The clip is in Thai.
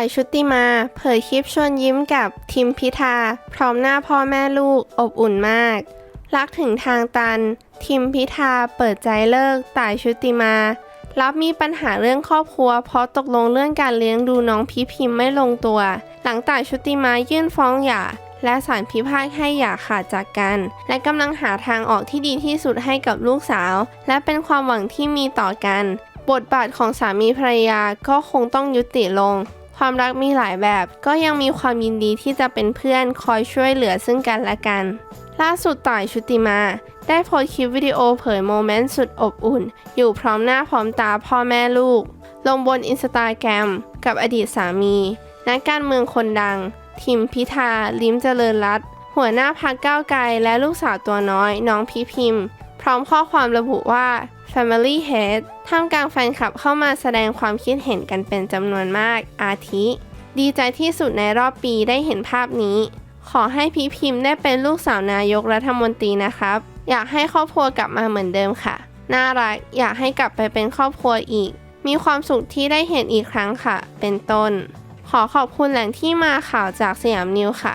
ต่ายชุติมา เผยคลิปชวนยิ้มกับทิมพิธา พร้อมหน้าพ่อแม่ลูกอบอุ่นมาก รักถึงทางตัน ทิมพิธาเปิดใจเลิกต่ายชุติมา รับมีปัญหาเรื่องครอบครัว เพราะตกลงเรื่องการเลี้ยงดูน้องพีพิมพ์ไม่ลงตัว หลังต่ายชุติมายื่นฟ้องหย่าและศาลพิพากษาให้หย่าขาดจากกัน และกำลังหาทางออกที่ดีที่สุดให้กับลูกสาว และเป็นความหวังที่มีต่อกัน บทบาทของสามีภรรยาก็คงต้องยุติลง ความรักมีหลายแบบ ก็ยังมีความยินดีที่จะเป็นเพื่อนคอยช่วยเหลือซึ่งกันและกัน ล่าสุดต่ายชุติมา ได้โพสต์คลิปวิดีโอเผยโมเมนต์สุดอบอุ่น อยู่พร้อมหน้าพร้อมตาพ่อแม่ลูก ลงบนอินสตาแกรมกับอดีตสามี นักการเมืองคนดัง ทิมพิธา ลิ้มเจริญรัตหัวหน้าพักก้าวไกลและลูกสาวตัวน้อย น้องพีพิมพ พร้อมข้อความระบุว่า Family Head ท่ามกลางแฟนคลับเข้ามาแสดงความคิดเห็นกันเป็นจำนวนมาก อาทิ ดีใจที่สุดในรอบปีได้เห็นภาพนี้ ขอให้พี่พิมพ์ได้เป็นลูกสาวนายกรัฐมนตรีนะครับ อยากให้ครอบครัวกลับมาเหมือนเดิมค่ะ น่ารัก อยากให้กลับไปเป็นครอบครัวอีก มีความสุขที่ได้เห็นอีกครั้งค่ะ เป็นต้น ขอขอบคุณแหล่งที่มาข่าวจากสยามนิวค่ะ